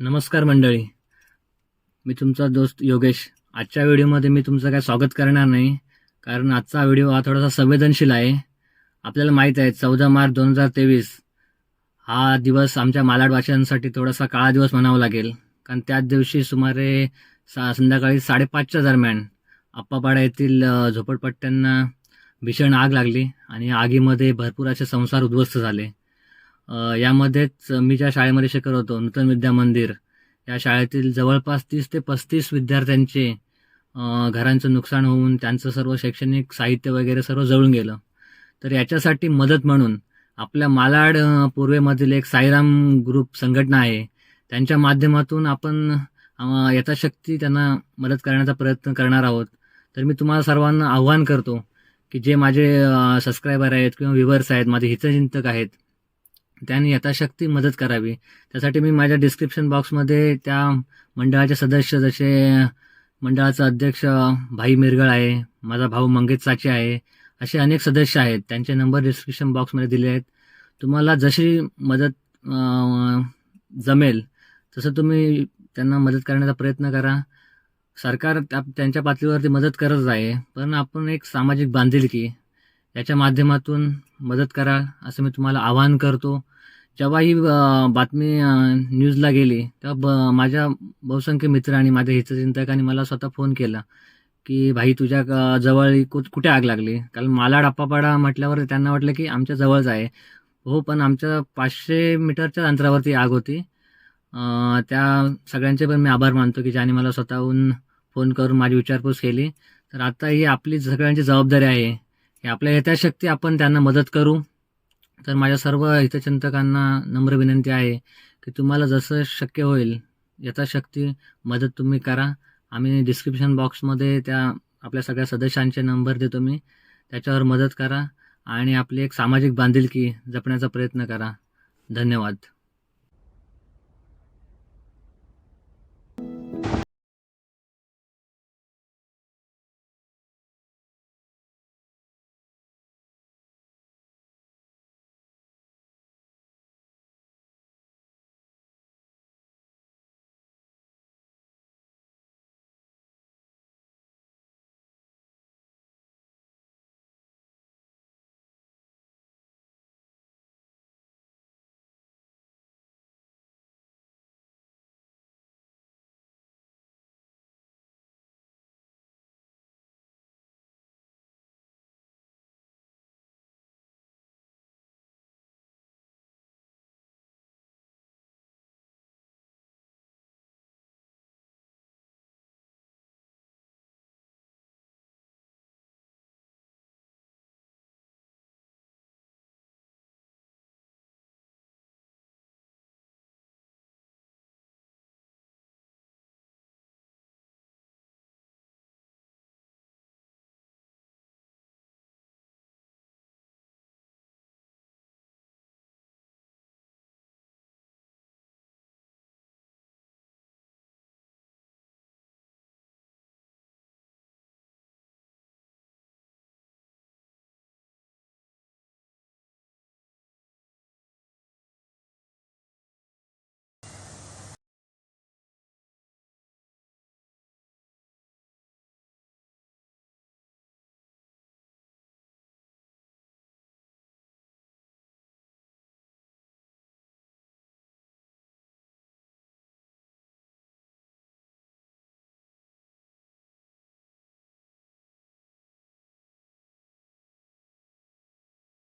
नमस्कार मंडळी. मी तुमचा दोस्त योगेश. आजच्या व्हिडिओमध्ये मी तुमचं काय स्वागत करणार नाही कारण आजचा व्हिडिओ हा थोडासा संवेदनशील आहे. आपल्याला माहीत आहे चौदा मार्च दोन हजार तेवीस हा दिवस आमच्या मालाडवाशांसाठी थोडासा काळा दिवस म्हणावा लागेल. कारण त्याच दिवशी सुमारे सा संध्याकाळी साडेपाचच्या दरम्यान आप्पापाडा येथील झोपडपट्ट्यांना भीषण आग लागली आणि आगीमध्ये भरपूर असे संसार उद्ध्वस्त झाले. यामध्येच मी ज्या शाळेमध्ये शिकत होतो नूतन विद्या मंदिर या शाळेतील जवळपास तीस ते पस्तीस विद्यार्थ्यांचे घरांचं नुकसान होऊन त्यांचं सर्व शैक्षणिक साहित्य वगैरे सर्व जळून गेलं. तर याच्यासाठी मदत म्हणून आपल्या मालाड पूर्वेमधील एक साईराम ग्रुप संघटना आहे त्यांच्या माध्यमातून आपण यथाशक्ती त्यांना मदत करण्याचा प्रयत्न करणार आहोत. तर मी तुम्हाला सर्वांना आव्हान करतो की जे माझे सबस्क्रायबर आहेत किंवा व्ह्युअर्स आहेत माझे हितचिंतक आहेत त्यांनी यथाशक्ती मदत करावी. त्यासाठी मी माझ्या डिस्क्रिप्शन बॉक्समध्ये त्या मंडळाचे सदस्य जसे मंडळाचा अध्यक्ष भाई मिरगळ आहे माझा भाऊ मंगेश साचे आहे असे अनेक सदस्य आहेत. त्यांचे नंबर डिस्क्रिप्शन बॉक्समध्ये दिले आहेत. तुम्हाला जशी मदत जमेल तसं तुम्ही त्यांना मदत करण्याचा प्रयत्न करा. सरकार त्या- त्यांच्या पातळीवरती मदत करत आहे पण आपण एक सामाजिक बांधिलकी याच्या माध्यमातून मदत करा असं मी तुम्हाला आवाहन करतो. जेव्हा ही बातमी न्यूजला गेली तेव्हा ब माझ्या बहुसंख्य मित्र आणि माझ्या हितचिंतकांनी मला स्वतः फोन केला की भाई तुझ्या जवळ कु- कुठे आग लागली? कारण मालाड आप्पापाडा म्हटल्यावर त्यांना वाटलं की आमच्या जवळच आहे. हो पण आमच्या पाचशे मीटरच्या अंतरावरती आग होती. त्या सगळ्यांचे पण मी आभार मानतो की ज्याने मला स्वतःहून फोन करून माझी विचारपूस केली. तर आता ही आपली सगळ्यांची जबाबदारी आहे. आपल्या यथाशक्ती आपण त्यांना मदत करू. तर माझ्या सर्व हितचिंतकांना नम्र विनंती आहे की तुम्हाला जसं शक्य होईल यथाशक्ती मदत तुम्ही करा. आम्ही डिस्क्रिप्शन बॉक्समध्ये त्या आपल्या सगळ्या सदस्यांचे नंबर देतो मी. त्याच्यावर मदत करा आणि आपली एक सामाजिक बांधिलकी जपण्याचा प्रयत्न करा. धन्यवाद.